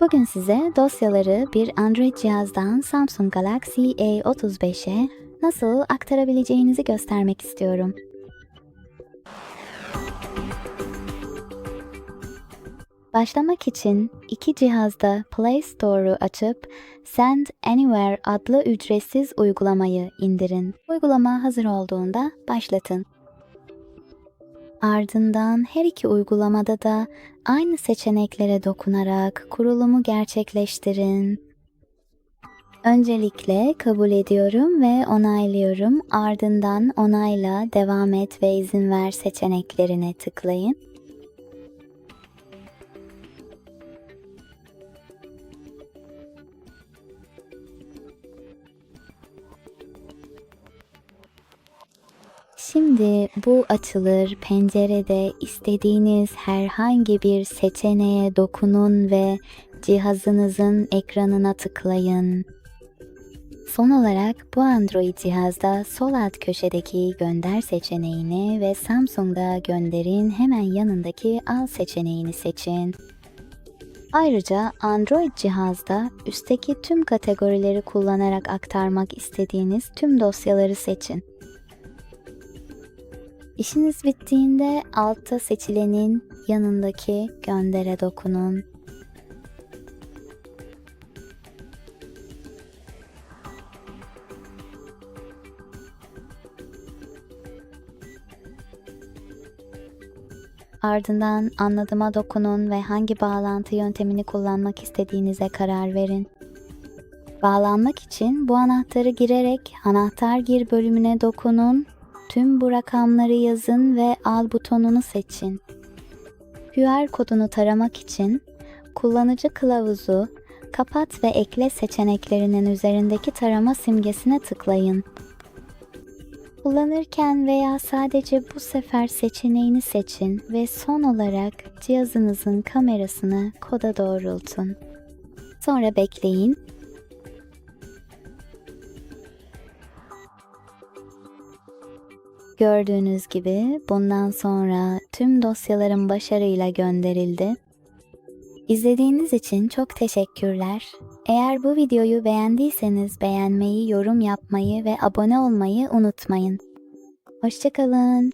Bugün size dosyaları bir Android cihazdan Samsung Galaxy A35'e nasıl aktarabileceğinizi göstermek istiyorum. Başlamak için iki cihazda Play Store'u açıp Send Anywhere adlı ücretsiz uygulamayı indirin. Uygulama hazır olduğunda başlatın. Ardından her iki uygulamada da aynı seçeneklere dokunarak kurulumu gerçekleştirin. Öncelikle kabul ediyorum ve onaylıyorum. Ardından onayla, devam et ve izin ver seçeneklerine tıklayın. Şimdi bu açılır. Pencerede istediğiniz herhangi bir seçeneğe dokunun ve cihazınızın ekranına tıklayın. Son olarak bu Android cihazda sol alt köşedeki gönder seçeneğini ve Samsung'da gönderin hemen yanındaki al seçeneğini seçin. Ayrıca Android cihazda üstteki tüm kategorileri kullanarak aktarmak istediğiniz tüm dosyaları seçin. İşiniz bittiğinde altta seçilenin yanındaki göndere dokunun. Ardından anladıma dokunun ve hangi bağlantı yöntemini kullanmak istediğinize karar verin. Bağlanmak için bu anahtarı girerek anahtar gir bölümüne dokunun Tüm bu rakamları yazın ve al butonunu seçin. QR kodunu taramak için kullanıcı kılavuzu, kapat ve ekle seçeneklerinin üzerindeki tarama simgesine tıklayın. Kullanırken veya sadece bu sefer seçeneğini seçin ve son olarak cihazınızın kamerasını koda doğrultun. Sonra bekleyin Gördüğünüz gibi bundan sonra tüm dosyalarım başarıyla gönderildi. İzlediğiniz için çok teşekkürler. Eğer bu videoyu beğendiyseniz beğenmeyi, yorum yapmayı ve abone olmayı unutmayın. Hoşçakalın.